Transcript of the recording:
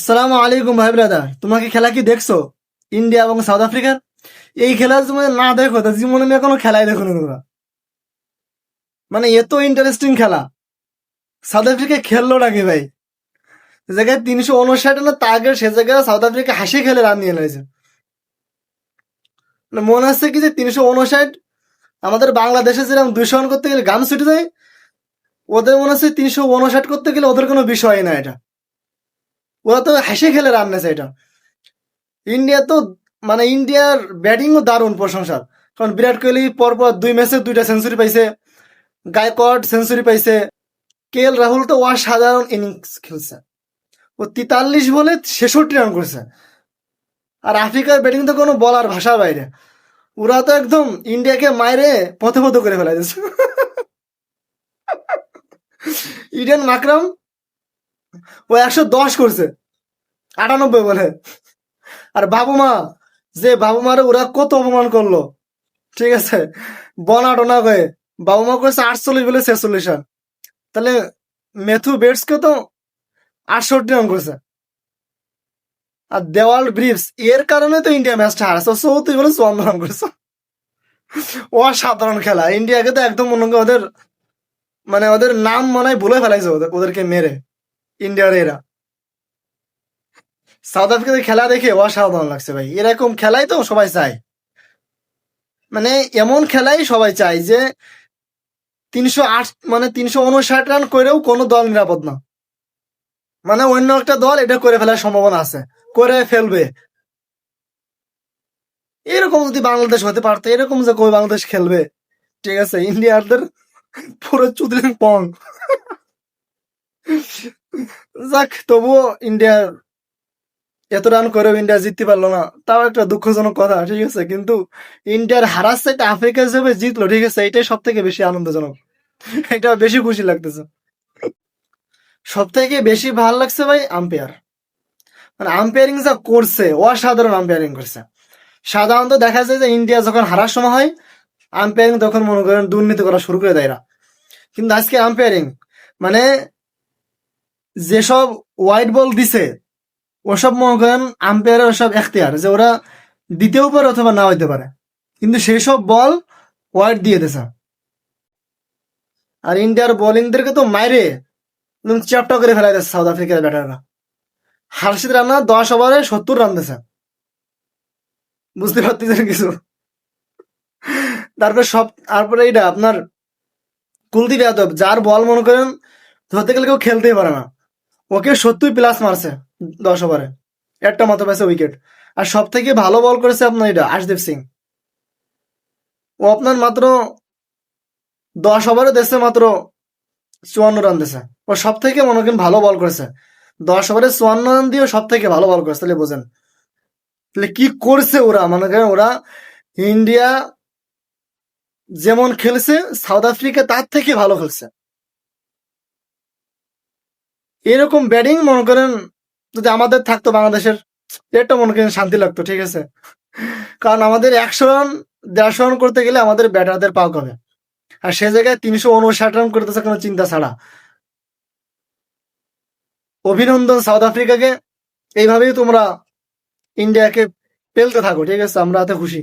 আসসালামু আলাইকুম ভাই ব্রাদার তোমাকে খেলা কি দেখছ? ইন্ডিয়া এবং সাউথ আফ্রিকার? এই খেলা তুমি না দেখো, তো জীবনে আমি এখনও খেলাই দেখো না তোমরা। মানে এত ইন্টারেস্টিং খেলা। সাউথ আফ্রিকা খেললো নাকি ভাই? জায়গায় তিনশো উনষাট না তাগের সে জায়গায় সাউথ আফ্রিকা হাসি খেলে রান নিয়ে নিয়েছে মানে মনে হচ্ছে কি যে তিনশো উনষাট, আমাদের বাংলাদেশে যেরকম দুইশো রান করতে গেলে গান ছুটে যায়, ওদের মনে হচ্ছে তিনশো উনষাট করতে গেলে ওদের কোনো বিষয় না এটা। ওরা তো হেসে খেলে রান নেছে এটা। ইন্ডিয়া তো মানে ইন্ডিয়ার ব্যাটিংও দারুণ প্রশংসার কারণ বিরাট কোহলি পরপর দুই ম্যাচে দুইটা সেঞ্চুরি পাইছে, গায়কোয়াড সেঞ্চুরি পাইছে। কে এল রাহুল তো অসাধারণ ইনিংস খেলছে। ও তেতাল্লিশ বলে ছেষট্টি রান করেছে। আর আফ্রিকার ব্যাটিং তো কোনো বলার ভাষার বাইরে। ওরা তো একদম ইন্ডিয়াকে মাইরে পথে পথে করে ফেলা দিচ্ছে ইডেন মাকরাম ও একশো দশ করছে। আটানব্বই বলে। আর বাবু মা যে বাবু মারে ওরা কত অপমান করল। ঠিক আছে? বনা টনা হয়ে। বাবু মা করেছে আটচল্লিশ বলে ছেচল্লিশ রান। তাহলে মেথু বেটসকে তো আটষট্টি রান করেছে। আর দেওয়াল ব্রিপস এর কারণে তো ইন্ডিয়া ম্যাচটা হারাছে চৌত্রিশ বলে চুয়ান্ন রান করেছে। অসাধারণ খেলা। ইন্ডিয়াকে তো একদম মনে ওদের মানে ওদের নাম মনে হয় ভুলে ফেলাইছে ওদের ওদেরকে মেরে। ইন্ডিয়ার এরা। সাউথ আফ্রিকার খেলা দেখে অসাধারণ লাগছে ভাই। এরকম খেলাই তো সবাই চায়। মানে এমন খেলাই সবাই চায় যে তিনশো আট মানে তিনশো উনষাট রান করেও কোনো দল নিরাপদ না। মানে অন্য একটা দল এটা করে ফেলার সম্ভাবনা আছে। করে ফেলবে। এরকম যদি বাংলাদেশ হতে পারতো, এরকম যে কই বাংলাদেশ খেলবে, ঠিক আছে, ইন্ডিয়ারদের পুরো চুদলিং পং। যাক, তবুও ইন্ডিয়ার এত রান করেও ইন্ডিয়া জিততে পারল না। তাও একটা দুঃখজনক কথা, ঠিক আছে? কিন্তু ইন্ডিয়ার হারার সাইড আফ্রিকা হিসেবে জিতলো, ঠিক আছে? এটাই সব থেকে বেশি আনন্দজনক। এটা বেশি খুশি লাগতেছে। সব থেকে বেশি ভালো লাগছে ভাই আম্পায়ার। মানে আম্পায়ারিং যা করছে, অসাধারণ আম্পায়ারিং করছে। সাধারণত দেখা যায় যে ইন্ডিয়া যখন হারার সময় হয়, আম্পায়ারিং তখন মনে করেন দুর্নীতি করা শুরু করে দেয়। কিন্তু আজকে আম্পায়ারিং মানে যেসব হোয়াইট বল দিছে, ওসব মনে করেন আম্পায়ারের ওসব এখতিয়ার, যে ওরা দিতেও পারে অথবা না হইতে পারে। কিন্তু সেই সব বল হোয়াইট দিয়ে দিছে। আর ইন্ডিয়ার বোলিংদেরকে তো মাইরে একদম চ্যাপটা করে ফেলাই দিচ্ছে সাউথ আফ্রিকার ব্যাটাররা হার্ষিদ রানা দশ ওভারে সত্তর রান দিছে। বুঝতে পারতেছেন কিছু? তারপরে সব, তারপরে এইটা আপনার কুলদীপ যাদব, যার বল মনে করেন ধরতে গেলে কেউ খেলতেই পারে না। ওকে সত্তর প্লাস মারছে দশ ওভারে একটা মাত্র পাইছে উইকেট আর সব থেকে ভালো বল করেছে আপনার এটা, আশদীপ সিং। ও আপনার মাত্র দশ ওভারে দেশে মাত্র চুয়ান্ন রান দিছে ও সব থেকে মনে করেন ভালো বল করেছে। দশ ওভারে চুয়ান্ন রান দিয়ে সব থেকে ভালো বল করেছে, তাহলে বোঝেন। তাহলে কি করছে ওরা? মনে করেন ওরা ইন্ডিয়া যেমন খেলছে, সাউথ আফ্রিকা তার থেকে ভালো খেলছে। এরকম ব্যাটিং মনে করেন, যদি আমাদের থাকতো বাংলাদেশের এটা মনে করেন শান্তি লাগতো, ঠিক আছে? কারণ আমাদের একশো রান দেড়শো রান করতে গেলে আমাদের ব্যাটারদের পাক হবে আর সে জায়গায় তিনশো উনষাট রান করতেছে কোনো চিন্তা ছাড়া। অভিনন্দন সাউথ আফ্রিকাকে। এইভাবেই তোমরা ইন্ডিয়াকে পেলতে থাকো, ঠিক আছে? আমরা এতে খুশি।